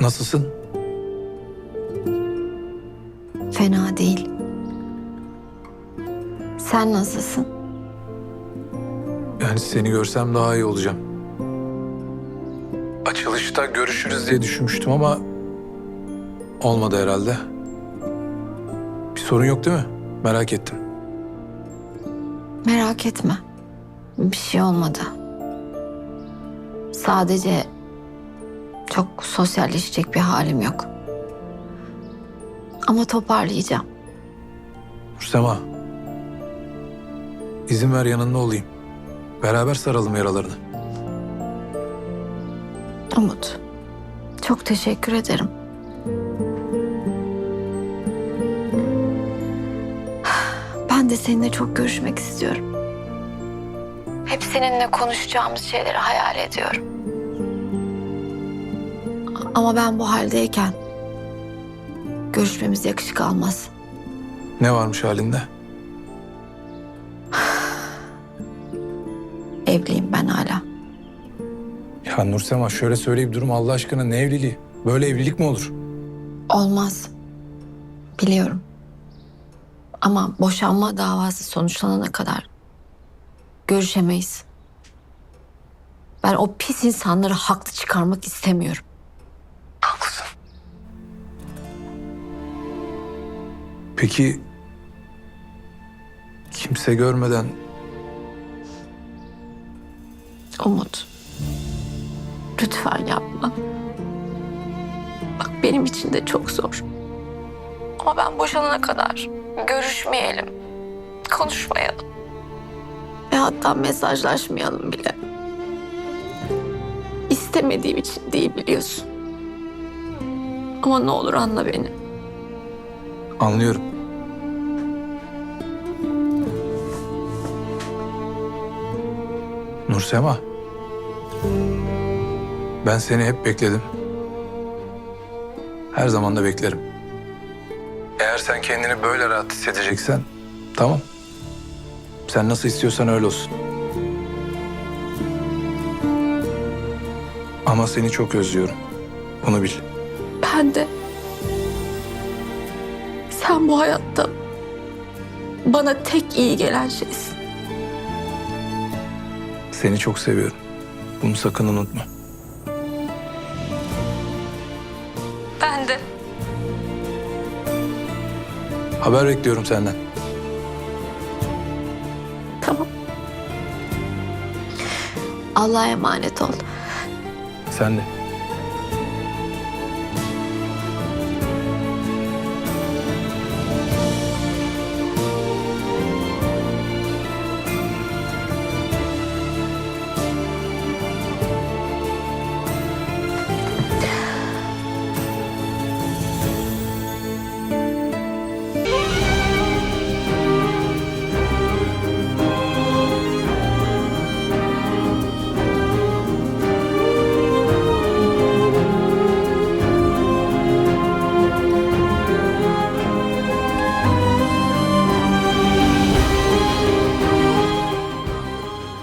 Nasılsın? Fena değil. Sen nasılsın? Yani seni görsem daha iyi olacağım. Açılışta görüşürüz diye düşünmüştüm ama olmadı herhalde. Bir sorun yok değil mi? Merak ettim. Merak etme. Bir şey olmadı. Sadece çok sosyalleşecek bir halim yok. Ama toparlayacağım. Nursema. İzin ver yanında olayım. Beraber saralım yaralarını. Umut. Çok teşekkür ederim. Ben de seninle çok görüşmek istiyorum. Hep seninle konuşacağımız şeyleri hayal ediyorum. Ama ben bu haldeyken görüşmemiz yakışık almaz. Ne varmış halinde? Evliyim ben hala. Ya Nursema şöyle söyleyip durum Allah aşkına ne evliliği? Böyle evlilik mi olur? Olmaz. Biliyorum. Ama boşanma davası sonuçlanana kadar görüşemeyiz. Ben o pis insanları haklı çıkarmak istemiyorum. Peki kimse görmeden Umut. Lütfen yapma. Bak benim için de çok zor. Ama ben boşanana kadar görüşmeyelim. Konuşmayalım. Ve hatta mesajlaşmayalım bile. İstemediğim için değil biliyorsun. Ama ne olur anla beni. Anlıyorum. Nursema. Ben seni hep bekledim. Her zaman da beklerim. Eğer sen kendini böyle rahat hissedeceksen tamam. Sen nasıl istiyorsan öyle olsun. Ama seni çok özlüyorum. Bunu bil. Ben de. Sen bu hayatta bana tek iyi gelen şeysin. Seni çok seviyorum. Bunu sakın unutma. Ben de. Haber bekliyorum senden. Tamam. Allah'a emanet ol. Sen de.